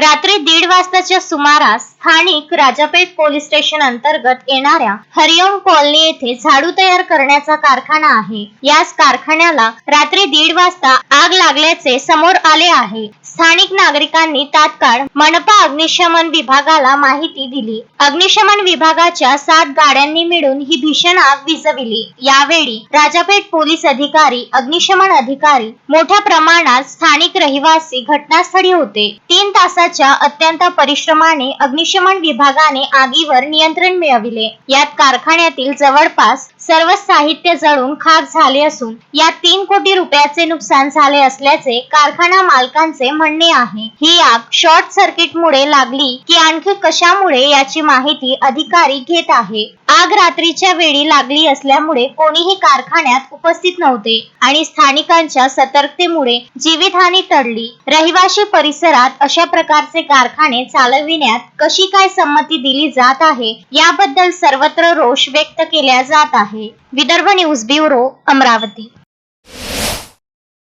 रात्री दीड वाजताच्या सुमारास स्थानिक राजापेठ पोलीस स्टेशन अंतर्गत येणाऱ्या हरिओम कॉलनी येथे झाडू तयार करण्याचा कारखाना आहे. याच कारखान्याला रात्री दीड वाजता आग लागल्याचे समोर आले आहे. स्थानिक नागरिकांनी तात्काळ मनपा अग्निशमन विभागाला माहिती दिली. अग्निशमन विभागाच्या सात गाड्यांनी मिळून ही भीषण आग विजविली यावेळी राजापेठ पोलीस अधिकारी अग्निशमन अधिकारी मोठ्या प्रमाणात स्थानिक रहिवासी घटनास्थळी होते. तीन तासाच्या अत्यंत परिश्रमाने अग्निशमन विभागाने आगीवर नियंत्रण मिळविले. यात कारखान्यातील जवळपास सर्व साहित्य जळून खाक झाले असून यात तीन कोटी रुपयाचे नुकसान झाले असल्याचे कारखाना मालकांचे म्हणणे आहे. ही आग शॉर्ट सर्किट मुळे लागली की आणखी कशामुळे याची माहिती अधिकारी घेत आहे? आग रात्रीच्या वेळी लागली असल्यामुळे कोणीही कारखान्यात उपस्थित नव्हते आणि स्थानिकांच्या सतर्कतेमुळे जीवितहानी टळली. रहिवाशी परिसरात अशा प्रकारचे कारखाने चालविण्यात कशी काय संमती दिली जात आहे याबद्दल सर्वत्र रोष व्यक्त केला जात आहे. Vidarbha news bureau Amravati.